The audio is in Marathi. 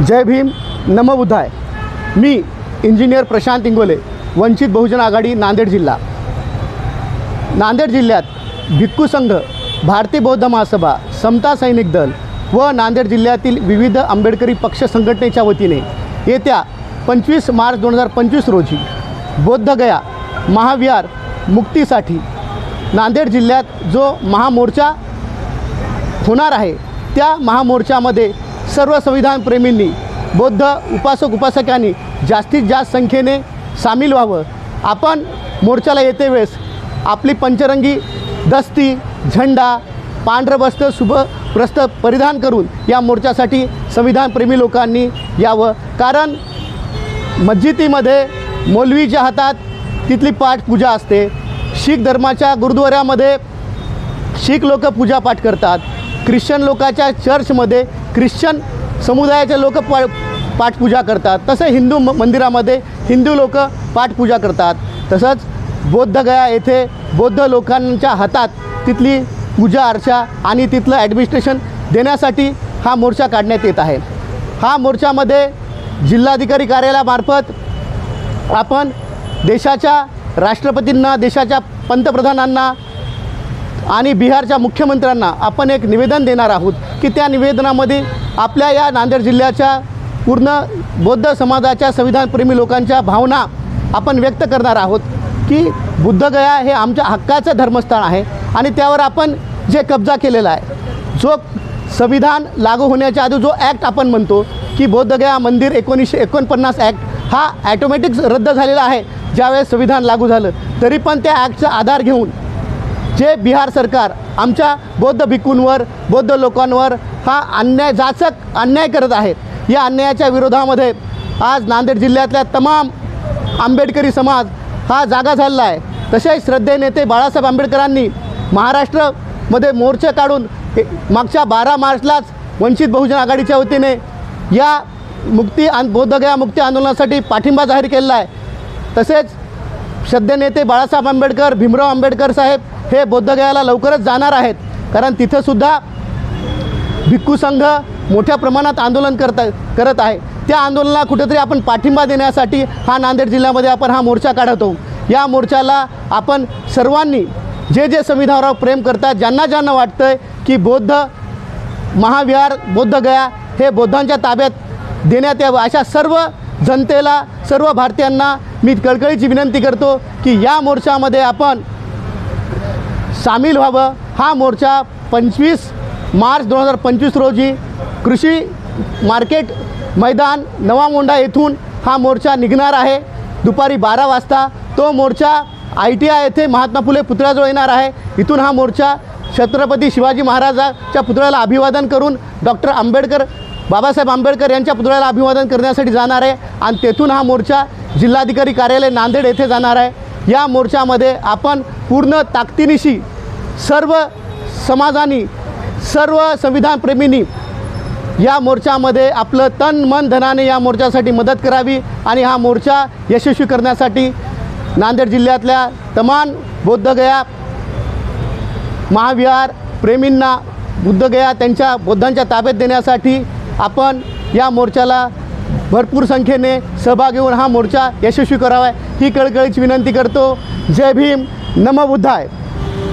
जय भीम नमबुद्धाय मी इंजिनियर प्रशांत इंगोले वंचित बहुजन आघाडी नांदेड जिल्हा. नांदेड जिल्ह्यात भिक्खू संघ भारतीय बौद्ध महासभा समता सैनिक दल व नांदेड जिल्ह्यातील विविध आंबेडकरी पक्ष संघटनेच्या वतीने येत्या पंचवीस मार्च दोन हजार पंचवीस रोजी बौद्धगया महाविहार मुक्तीसाठी नांदेड जिल्ह्यात जो महामोर्चा होणार आहे त्या महामोर्चामध्ये सर्व संविधानप्रेमींनी बौद्ध उपासक उपासकांनी जास्तीत जास्त संख्येने सामील व्हावं. आपण मोर्चाला येते वेळेस आपली पंचरंगी दस्ती झेंडा पांढरं शुभ प्रस्त परिधान करून या मोर्चासाठी संविधानप्रेमी लोकांनी यावं. कारण मस्जिदीमध्ये मौलवीच्या हातात तिथली पाठपूजा असते. शीख धर्माच्या गुरुद्वाऱ्यामध्ये शीख लोक पूजापाठ करतात. ख्रिश्चन लोकाच्या चर्चमध्ये ख्रिश्चन समुदायाचे लोक पा पाठपूजा करतात. तसं हिंदू म मंदिरामध्ये हिंदू लोक पाठपूजा करतात. तसंच बौद्धगया येथे बौद्ध लोकांच्या हातात तिथली पूजा अर्चा आणि तिथलं ॲडमिनिस्ट्रेशन देण्यासाठी हा मोर्चा काढण्यात येत आहे. हा मोर्चामध्ये जिल्हाधिकारी कार्यालयामार्फत आपण देशाच्या राष्ट्रपतींना देशाच्या पंतप्रधानांना आणि बिहारच्या मुख्यमंत्र्यांना आपण एक निवेदन देणार आहोत की त्या निवेदनामध्ये आपल्या या नांदेड जिल्ह्याच्या पूर्ण बौद्ध समाजाच्या संविधानप्रेमी लोकांच्या भावना आपण व्यक्त करणार आहोत की बुद्धगया हे आमच्या हक्काचं धर्मस्थान आहे आणि त्यावर आपण जे कब्जा केलेला आहे जो संविधान लागू होण्याच्या आधी जो ॲक्ट आपण म्हणतो की बौद्धगया मंदिर एकोणीसशे एकोणपन्नास ॲक्ट हा ॲटोमॅटिक रद्द झालेला आहे ज्यावेळेस संविधान लागू झालं तरी पण त्या ॲक्टचा आधार घेऊन जे बिहार सरकार आमच्या बौद्ध भिक्खूंवर बौद्ध लोकांवर हा अन्याय जाचक अन्याय करत आहेत या अन्यायाच्या विरोधामध्ये आज नांदेड जिल्ह्यातल्या तमाम आंबेडकरी समाज हा जागा झालेला आहे. तसेच श्रद्धे नेते बाळासाहेब आंबेडकरांनी महाराष्ट्रमध्ये मोर्चा काढून हे- मागच्या बारा मार्चलाच वंचित बहुजन आघाडीच्या वतीने या मुक्ती आन बौद्धगया मुक्ती आंदोलनासाठी पाठिंबा जाहीर केलेला आहे. तसेच सध्या नेते बाळासाहेब आंबेडकर भीमराव आंबेडकर साहेब हे बौद्धगयाला लवकरच जाणार आहेत. कारण तिथंसुद्धा भिक्खू संघ मोठ्या प्रमाणात आंदोलन करत करत आहे. त्या आंदोलनाला कुठेतरी आपण पाठिंबा देण्यासाठी हा नांदेड जिल्ह्यामध्ये आपण हा मोर्चा काढतो. या मोर्चाला आपण सर्वांनी जे जे संविधानावर प्रेम करतात ज्यांना ज्यांना वाटतं आहे की बौद्ध महाविहार बौद्धगया हे बौद्धांच्या ताब्यात देण्यात यावं अशा सर्व जनतेला सर्व भारतीयांना मी कळकळीची विनंती करतो की या मोर्चामध्ये आपण सामील व्हावं. हा मोर्चा पंचवीस मार्च दोन हजार पंचवीस रोजी कृषी मार्केट मैदान नवामोंडा येथून हा मोर्चा निघणार आहे. दुपारी बारा वाजता तो मोर्चा आय टी आय येथे महात्मा फुले पुतळ्याजवळ येणार आहे. इथून हा मोर्चा छत्रपती शिवाजी महाराजाच्या पुतळ्याला अभिवादन करून डॉक्टर आंबेडकर बाबासाहेब आंबेडकर यांच्या पुतळ्याला अभिवादन करण्यासाठी जाणार आहे आणि तेथून हा मोर्चा जिल्हाधिकारी कार्यालय नांदेड येथे जाणार आहे. या मोर्चामध्ये आपण पूर्ण ताकदीनिशी सर्व समाजानी सर्व संविधानप्रेमींनी या मोर्चामध्ये आपलं तन मन धनाने या मोर्चासाठी मदत करावी आणि हा मोर्चा यशस्वी करण्यासाठी नांदेड जिल्ह्यातल्या तमाम बौद्धगया महाविहार प्रेमींना बुद्धगया त्यांच्या बौद्धांच्या ताब्यात देण्यासाठी आपण या मोर्चाला भरपूर संख्येने सहभाग घेऊन हा मोर्चा यशस्वी करावा ही कळकळीची विनंती करतो. जय भीम. नम बुद्धाय.